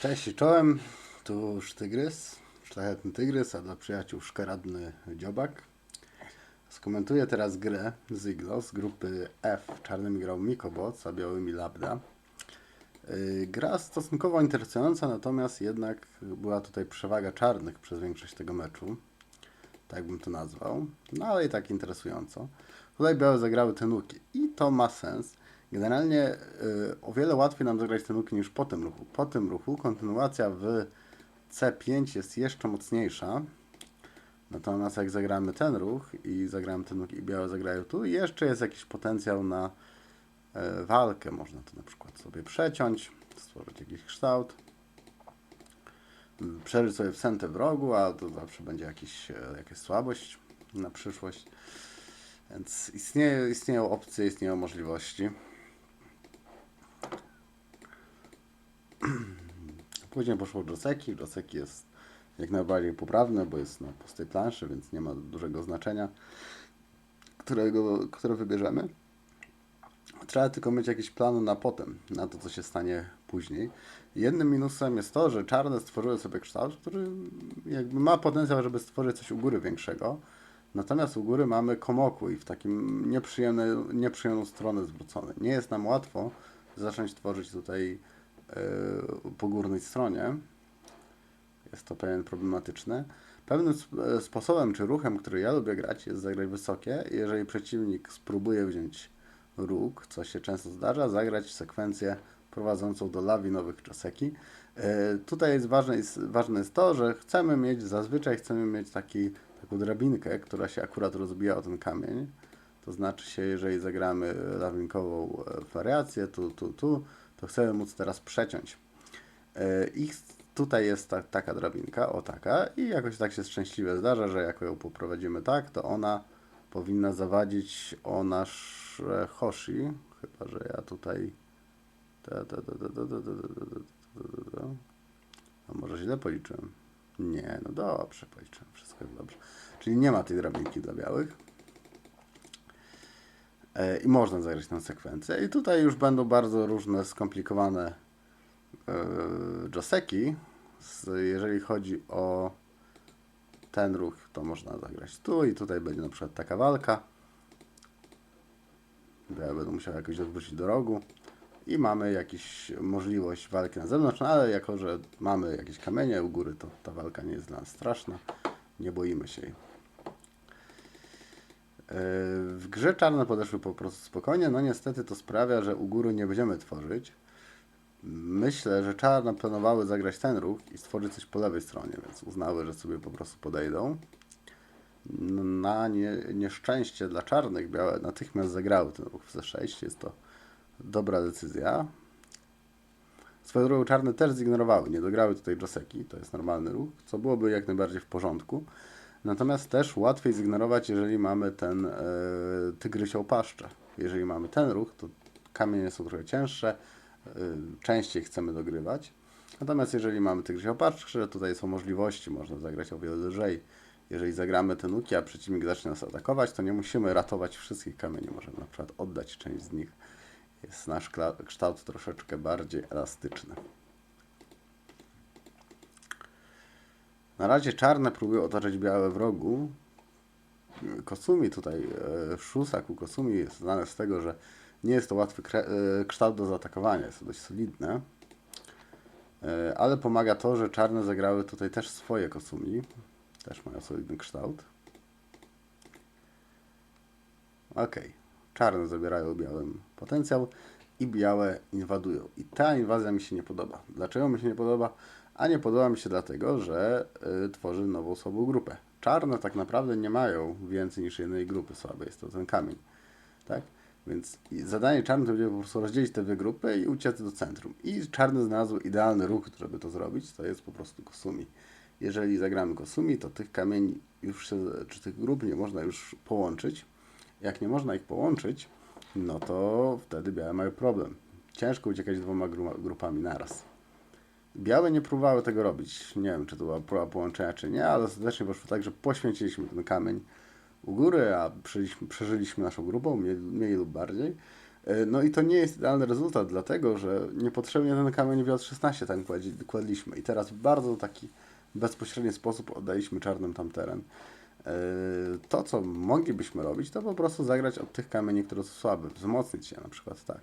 Cześć i czołem, tu Tygrys, szlachetny Tygrys, a dla przyjaciół szkaradny dziobak. Skomentuję teraz grę Ziglo z grupy F. Czarnymi grał Mikobot, a białymi Labda. Yy, Gra stosunkowo interesująca, natomiast jednak była tutaj przewaga czarnych przez większość tego meczu. Tak bym to nazwał. No ale i tak interesująco. Tutaj białe zagrały te nuki i to ma sens. Generalnie y, o wiele łatwiej nam zagrać te nuki niż po tym ruchu. Po tym ruchu kontynuacja w C5 jest jeszcze mocniejsza. Natomiast jak zagramy ten ruch i zagramy ten ruch i białe zagrają tu, jeszcze jest jakiś potencjał na e, walkę. Można to na przykład sobie przeciąć, stworzyć jakiś kształt. Przeżyć sobie w centę w rogu, a to zawsze będzie jakiś, e, jakaś słabość na przyszłość. Więc istnieją opcje, istnieją możliwości. Później poszło Joseki. Joseki jest jak najbardziej poprawne, bo jest na pustej planszy, więc nie ma dużego znaczenia, którego, które wybierzemy. Trzeba tylko mieć jakiś plan na potem, na to, co się stanie później. Jednym minusem jest to, że czarne stworzyły sobie kształt, który jakby ma potencjał, żeby stworzyć coś u góry większego. Natomiast u góry mamy komokły i w takim nieprzyjemną stronę zwrócone. Nie jest nam łatwo zacząć tworzyć tutaj po górnej stronie. Jest to pewien problematyczne. Pewnym e, sposobem czy ruchem, który ja lubię grać, jest zagrać wysokie. Jeżeli przeciwnik spróbuje wziąć róg, co się często zdarza, zagrać sekwencję prowadzącą do lawinowych czoseki. E, Tutaj jest ważne, jest ważne jest to, że chcemy mieć, zazwyczaj chcemy mieć taki, taką drabinkę, która się akurat rozbija o ten kamień. To znaczy się, jeżeli zagramy lawinkową e, wariację, tu, tu, tu, to chcemy móc teraz przeciąć. I tutaj jest ta, taka drabinka, o taka, i jakoś tak się szczęśliwie zdarza, że jak ją poprowadzimy tak, to ona powinna zawadzić o nasze Hoshi, chyba że ja tutaj. A może źle policzyłem? Nie, no dobrze policzyłem, wszystko jest dobrze. Czyli nie ma tej drabinki dla białych. E, I można zagrać tę sekwencję. I tutaj już będą bardzo różne skomplikowane e, joseki. Jeżeli chodzi o ten ruch, to można zagrać tu i tutaj będzie na przykład taka walka. Ja będę musiał jakoś odwrócić do rogu. I mamy jakąś możliwość walki na zewnątrz, no ale jako, że mamy jakieś kamienie u góry, to ta walka nie jest dla nas straszna. Nie boimy się jej. Yy, W grze czarne podeszły po prostu spokojnie, no niestety to sprawia, że u góry nie będziemy tworzyć. Myślę, że czarne planowały zagrać ten ruch i stworzyć coś po lewej stronie, więc uznały, że sobie po prostu podejdą. Na nie, nieszczęście dla czarnych białe natychmiast zagrały ten ruch w C6. Jest to dobra decyzja. Swoją drogą czarne też zignorowały, nie dograły tutaj Joseki, to jest normalny ruch, co byłoby jak najbardziej w porządku. Natomiast też łatwiej zignorować, jeżeli mamy ten e, tygrysią paszczę. Jeżeli mamy ten ruch, to kamienie są trochę cięższe, e, częściej chcemy dogrywać. Natomiast jeżeli mamy tygrysią paszczę, tutaj są możliwości, można zagrać o wiele lżej. Jeżeli zagramy te nuki, a przeciwnik zacznie nas atakować, to nie musimy ratować wszystkich kamieni, możemy na przykład oddać część z nich. Jest nasz kształt troszeczkę bardziej elastyczny. Na razie czarne próbują otaczać białe w rogu. Kosumi tutaj, e, Shusaku Kosumi jest znane z tego, że nie jest to łatwy e, kształt do zaatakowania, jest to dość solidne. E, Ale pomaga to, że czarne zagrały tutaj też swoje Kosumi. Też mają solidny kształt. Ok. Czarne zabierają białym potencjał i białe inwadują. I ta inwazja mi się nie podoba. Dlaczego mi się nie podoba? A nie podoba mi się dlatego, że y, tworzy nową słabą grupę. Czarne tak naprawdę nie mają więcej niż jednej grupy słabej. Jest to ten kamień. Tak? Więc zadanie czarnych to będzie po prostu rozdzielić te dwie grupy i uciec do centrum. I czarny znalazł idealny ruch, żeby to zrobić. To jest po prostu Kosumi. Jeżeli zagramy Kosumi, to tych kamieni już się, czy tych grup nie można już połączyć. Jak nie można ich połączyć, no to wtedy białe mają problem. Ciężko uciekać dwoma gru- grupami naraz. Białe nie próbowały tego robić. Nie wiem, czy to była próba połączenia, czy nie, ale ostatecznie poszło tak, że poświęciliśmy ten kamień u góry, a przeżyliśmy, przeżyliśmy naszą grupą, mniej, mniej lub bardziej. E, No i to nie jest idealny rezultat, dlatego że niepotrzebnie ten kamień w J16 tam kładliśmy. I teraz w bardzo taki bezpośredni sposób oddaliśmy czarnym tam teren. E, To, co moglibyśmy robić, to po prostu zagrać od tych kamieni, które są słabe, wzmocnić je na przykład tak.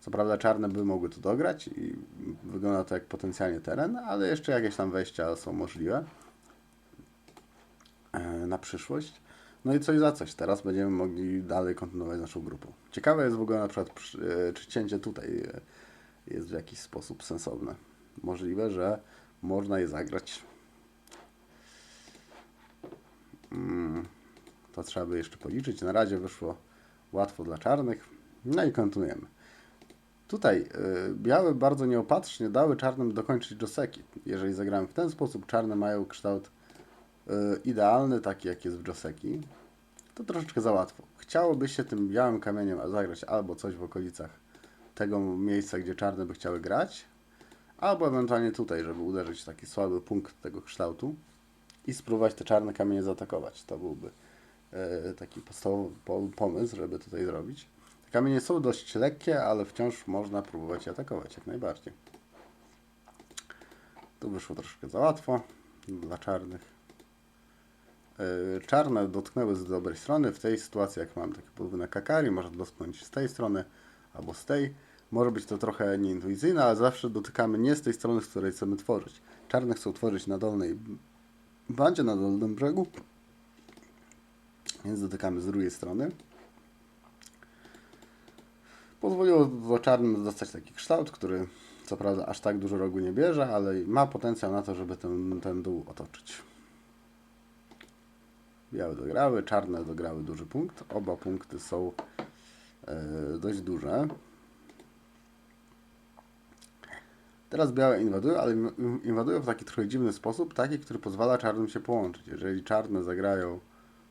Co prawda czarne by mogły tu dograć i wygląda to jak potencjalnie teren, ale jeszcze jakieś tam wejścia są możliwe e, na przyszłość. No i coś za coś. Teraz będziemy mogli dalej kontynuować naszą grupą. Ciekawe jest w ogóle na przykład, przy- e, czy cięcie tutaj e, jest w jakiś sposób sensowne. Możliwe, że można je zagrać. Mm, To trzeba by jeszcze policzyć. Na razie wyszło łatwo dla czarnych. No i kontynuujemy. Tutaj y, białe bardzo nieopatrznie dały czarnym dokończyć Joseki. Jeżeli zagrałem w ten sposób, czarne mają kształt y, idealny, taki jak jest w Joseki, to troszeczkę za łatwo. Chciałoby się tym białym kamieniem zagrać albo coś w okolicach tego miejsca, gdzie czarne by chciały grać, albo ewentualnie tutaj, żeby uderzyć w taki słaby punkt tego kształtu i spróbować te czarne kamienie zaatakować. To byłby e, taki podstawowy po- pomysł, żeby tutaj zrobić. Kamienie są dość lekkie, ale wciąż można próbować atakować jak najbardziej. Tu wyszło troszkę za łatwo dla czarnych. E, Czarne dotknęły z dobrej strony. W tej sytuacji, jak mam taki podwójny kakari, można dotknąć z tej strony albo z tej. Może być to trochę nieintuicyjne, ale zawsze dotykamy nie z tej strony, z której chcemy tworzyć. Czarne chcą tworzyć na dolnej bandzie, na dolnym brzegu, więc dotykamy z drugiej strony. Pozwoliło to czarnym dostać taki kształt, który co prawda aż tak dużo rogu nie bierze, ale ma potencjał na to, żeby ten, ten dół otoczyć. Białe dograły, czarne dograły duży punkt. Oba punkty są e, dość duże. Teraz białe inwadują, ale inwadują w taki trochę dziwny sposób, taki, który pozwala czarnym się połączyć. Jeżeli czarne zagrają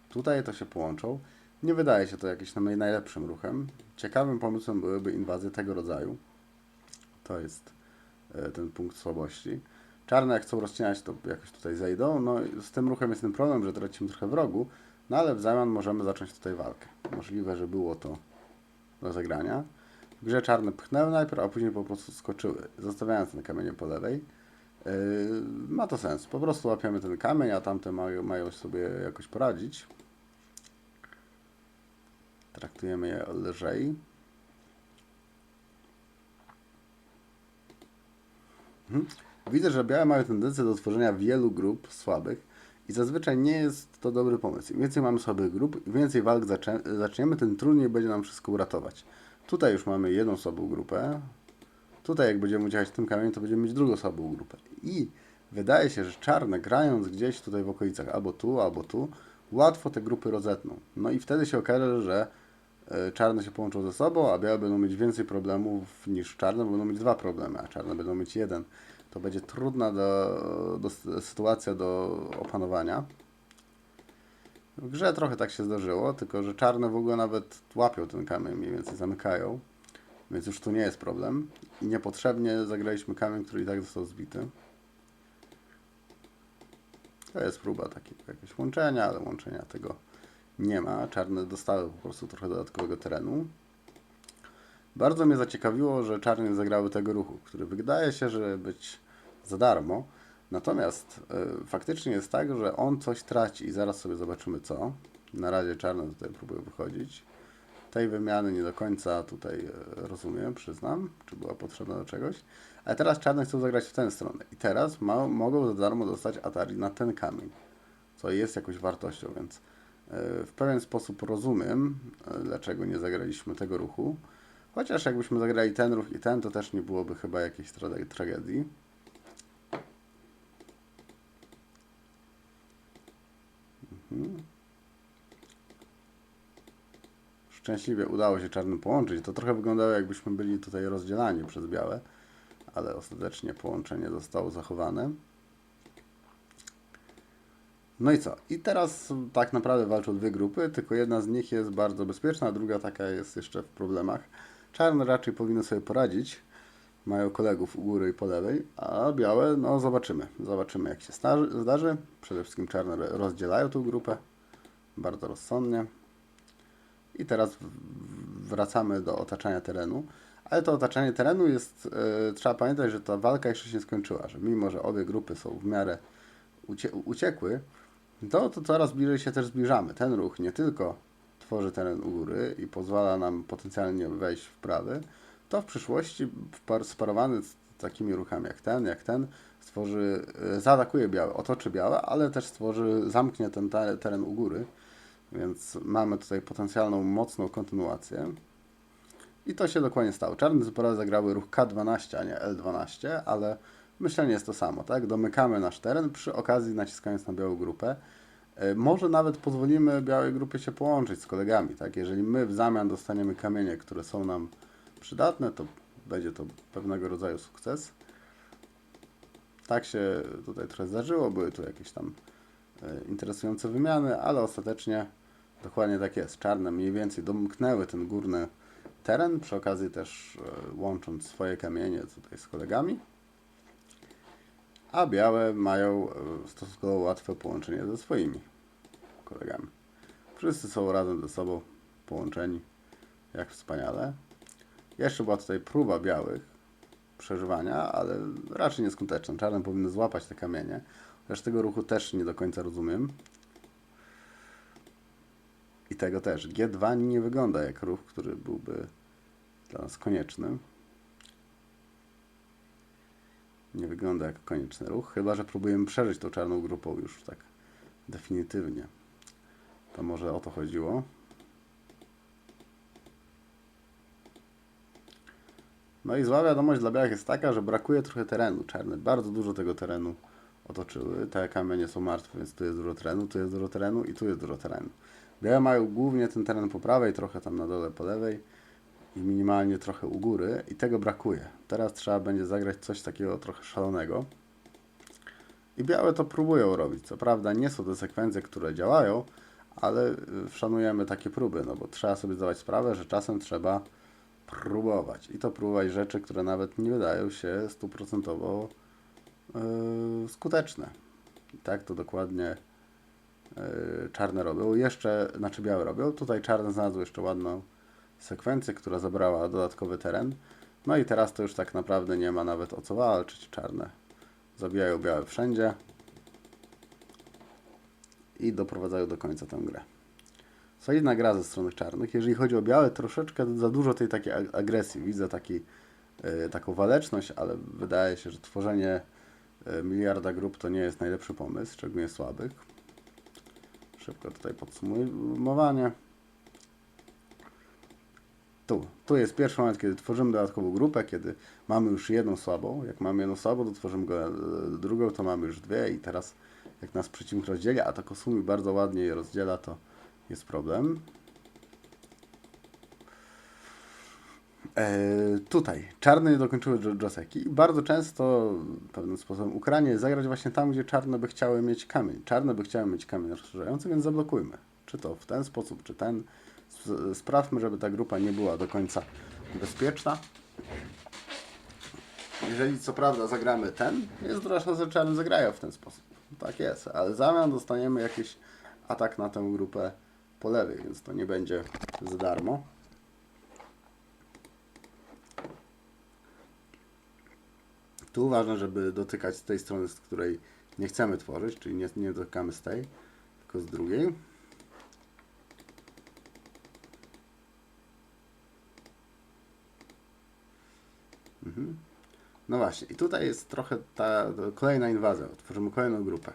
tutaj, to się połączą. Nie wydaje się to jakimś naj- najlepszym ruchem. Ciekawym pomysłem byłyby inwazje tego rodzaju. To jest e, ten punkt słabości. Czarne jak chcą rozcinać, to jakoś tutaj zejdą. No z tym ruchem jest ten problem, że tracimy trochę wrogu, no ale w zamian możemy zacząć tutaj walkę. Możliwe, że było to do zagrania. W grze czarne pchnęły najpierw, a później po prostu skoczyły, zostawiając ten kamienie po lewej. Yy, ma to sens. Po prostu łapiemy ten kamień, a tamte mają, mają sobie jakoś poradzić. Traktujemy je lżej. Mhm. Widzę, że białe mają tendencję do tworzenia wielu grup słabych i zazwyczaj nie jest to dobry pomysł. Im więcej mamy słabych grup, im więcej walk zaczniemy, tym trudniej będzie nam wszystko uratować. Tutaj już mamy jedną słabą grupę. Tutaj jak będziemy uciekać tym kamieniem, to będziemy mieć drugą słabą grupę. I wydaje się, że czarne grając gdzieś tutaj w okolicach, albo tu, albo tu, łatwo te grupy rozetną. No i wtedy się okaże, że czarne się połączą ze sobą, a białe będą mieć więcej problemów niż czarne, bo będą mieć dwa problemy, a czarne będą mieć jeden. To będzie trudna do, do, sytuacja do opanowania. W grze trochę tak się zdarzyło, tylko że czarne w ogóle nawet łapią ten kamień, mniej więcej zamykają, więc już tu nie jest problem. I niepotrzebnie zagraliśmy kamień, który i tak został zbity. To jest próba takiego jakiegoś łączenia, ale łączenia tego nie ma. Czarne dostały po prostu trochę dodatkowego terenu. Bardzo mnie zaciekawiło, że czarne zagrały tego ruchu, który wydaje się, że być za darmo. Natomiast y, faktycznie jest tak, że on coś traci i zaraz sobie zobaczymy co. Na razie czarne tutaj próbują wychodzić. Tej wymiany nie do końca tutaj y, rozumiem, przyznam, czy była potrzebna do czegoś. Ale teraz czarne chcą zagrać w tę stronę. I teraz ma, mogą za darmo dostać Atari na ten kamień, co jest jakąś wartością, więc w pewien sposób rozumiem, y, dlaczego nie zagraliśmy tego ruchu. Chociaż jakbyśmy zagrali ten ruch i ten, to też nie byłoby chyba jakiejś trage- tragedii. Mhm. Szczęśliwie udało się czarnym połączyć. To trochę wyglądało jakbyśmy byli tutaj rozdzielani przez białe, ale ostatecznie połączenie zostało zachowane. No i co? I teraz tak naprawdę walczą dwie grupy, tylko jedna z nich jest bardzo bezpieczna, a druga taka jest jeszcze w problemach. Czarne raczej powinny sobie poradzić. Mają kolegów u góry i po lewej, a białe, no zobaczymy. Zobaczymy jak się zdarzy. Przede wszystkim czarne rozdzielają tą grupę. Bardzo rozsądnie. I teraz wracamy do otaczania terenu. Ale to otaczanie terenu jest, e, trzeba pamiętać, że ta walka jeszcze się nie skończyła, że mimo, że obie grupy są w miarę ucie, uciekły, to, to coraz bliżej się też zbliżamy. Ten ruch nie tylko tworzy teren u góry i pozwala nam potencjalnie wejść w prawy, to w przyszłości sparowany z takimi ruchami jak ten, jak ten, stworzy, e, zaatakuje białe, otoczy białe, ale też stworzy, zamknie ten te- teren u góry, więc mamy tutaj potencjalną mocną kontynuację. I to się dokładnie stało. Czarne zespoły zagrały ruch K12, a nie L12, ale myślenie jest to samo, tak? Domykamy nasz teren, przy okazji naciskając na białą grupę. E, Może nawet pozwolimy białej grupie się połączyć z kolegami, tak? Jeżeli my w zamian dostaniemy kamienie, które są nam przydatne, to będzie to pewnego rodzaju sukces. Tak się tutaj trochę zdarzyło, były tu jakieś tam e, interesujące wymiany, ale ostatecznie dokładnie tak jest. Czarne mniej więcej domknęły ten górny teren, przy okazji też e, łącząc swoje kamienie tutaj z kolegami. A białe mają e, stosunkowo łatwe połączenie ze swoimi kolegami. Wszyscy są razem ze sobą połączeni. Jak wspaniale. Jeszcze była tutaj próba białych przeżywania, ale raczej nieskuteczna. Czarne powinny złapać te kamienie. Chociaż tego ruchu też nie do końca rozumiem. I tego też. G2 nie wygląda jak ruch, który byłby dla nas konieczny. Nie wygląda jak konieczny ruch, chyba że próbujemy przeżyć tą czarną grupą już tak definitywnie. To może o to chodziło. No i zła wiadomość dla białych jest taka, że brakuje trochę terenu. Czarne bardzo dużo tego terenu otoczyły. Te kamienie są martwe, więc tu jest dużo terenu, tu jest dużo terenu i tu jest dużo terenu. Białe mają głównie ten teren po prawej, trochę tam na dole po lewej i minimalnie trochę u góry i tego brakuje. Teraz trzeba będzie zagrać coś takiego trochę szalonego. I białe to próbują robić. Co prawda nie są to sekwencje, które działają, ale y, szanujemy takie próby, no bo trzeba sobie zdawać sprawę, że czasem trzeba próbować. I to próbować rzeczy, które nawet nie wydają się stuprocentowo yy, skuteczne. I tak to dokładnie yy, czarne robią. Jeszcze, znaczy białe robią. Tutaj czarne znalazły jeszcze ładną sekwencję, która zabrała dodatkowy teren. No i teraz to już tak naprawdę nie ma nawet o co walczyć. Czarne zabijają białe wszędzie i doprowadzają do końca tę grę. Solidna gra ze strony czarnych. Jeżeli chodzi o białe, troszeczkę za dużo tej takiej ag- agresji. Widzę taki, e, taką waleczność, ale wydaje się, że tworzenie e, miliarda grup to nie jest najlepszy pomysł, szczególnie słabych. Szybko tutaj podsumowanie. Tu, tu jest pierwszy moment, kiedy tworzymy dodatkową grupę, kiedy mamy już jedną słabą. Jak mamy jedną słabą, to tworzymy go, e, drugą, to mamy już dwie i teraz jak nas przeciwnik rozdzieli, a to Kosumi bardzo ładnie je rozdziela, to jest problem. E, tutaj czarne nie dokończyły Jo- Joseki bardzo często pewnym sposobem Ukrainie zagrać właśnie tam, gdzie czarne by chciały mieć kamień. Czarne by chciały mieć kamień rozszerzający, więc zablokujmy. Czy to w ten sposób, czy ten. Sprawmy, żeby ta grupa nie była do końca bezpieczna. Jeżeli co prawda zagramy ten, jest duża szansa, że zagrają w ten sposób. Tak jest, ale w zamian dostaniemy jakiś atak na tę grupę po lewej, więc to nie będzie za darmo. Tu ważne, żeby dotykać z tej strony, z której nie chcemy tworzyć, czyli nie, nie dotykamy z tej, tylko z drugiej. Mhm. No właśnie, i tutaj jest trochę ta kolejna inwazja. Tworzymy kolejną grupę.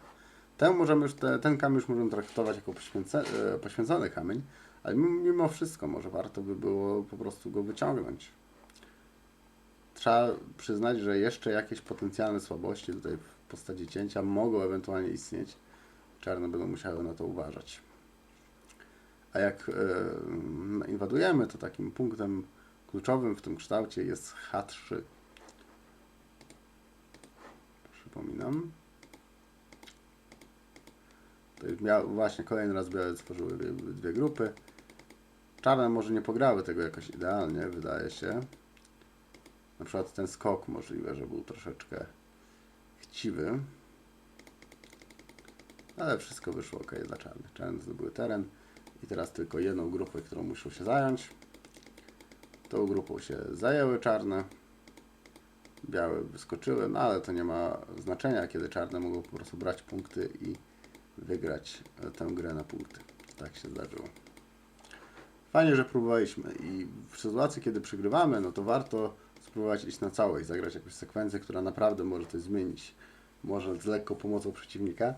Ten, możemy już, te, ten kamień już możemy traktować jako poświęce, e, poświęcony kamień, ale mimo- wszystko może warto by było po prostu go wyciągnąć. Trzeba przyznać, że jeszcze jakieś potencjalne słabości tutaj w postaci cięcia mogą ewentualnie istnieć. Czarne będą musiały na to uważać. A jak e, inwadujemy, to takim punktem kluczowym w tym kształcie jest H3. Przypominam. To już miał, właśnie kolejny raz białe stworzyły dwie, dwie grupy. Czarne może nie pograły tego jakoś idealnie, wydaje się. Na przykład ten skok możliwe, że był troszeczkę chciwy. Ale wszystko wyszło ok dla czarnych. Czarne zdobyły teren I teraz tylko jedną grupę, którą muszą się zająć. Tą grupą się zajęły czarne. Białe wyskoczyły, no ale to nie ma znaczenia, kiedy czarne mogą po prostu brać punkty i wygrać e, tę grę na punkty. Tak się zdarzyło. Fajnie, że próbowaliśmy i w sytuacji, kiedy przegrywamy, no to warto spróbować iść na całość, zagrać jakąś sekwencję, która naprawdę może coś zmienić. Może z lekką pomocą przeciwnika.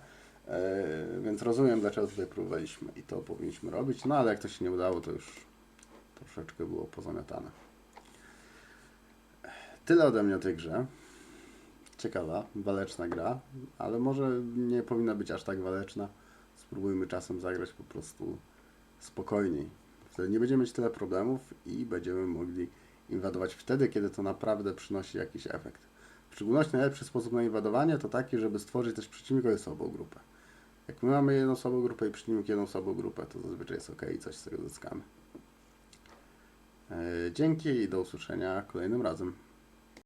E, więc rozumiem, dlaczego tutaj próbowaliśmy i to powinniśmy robić. No ale jak to się nie udało, to już troszeczkę było pozamiatane. Tyle ode mnie o tej grze. Ciekawa, waleczna gra, ale może nie powinna być aż tak waleczna. Spróbujmy czasem zagrać po prostu spokojniej. Wtedy nie będziemy mieć tyle problemów i będziemy mogli inwadować wtedy, kiedy to naprawdę przynosi jakiś efekt. W szczególności najlepszy sposób na inwadowanie to taki, żeby stworzyć też przeciwnikowi słabą grupę. Jak my mamy jedną słabą grupę i przeciwnik jedną słabą grupę, to zazwyczaj jest ok i coś z tego zyskamy. E, Dzięki i do usłyszenia kolejnym razem.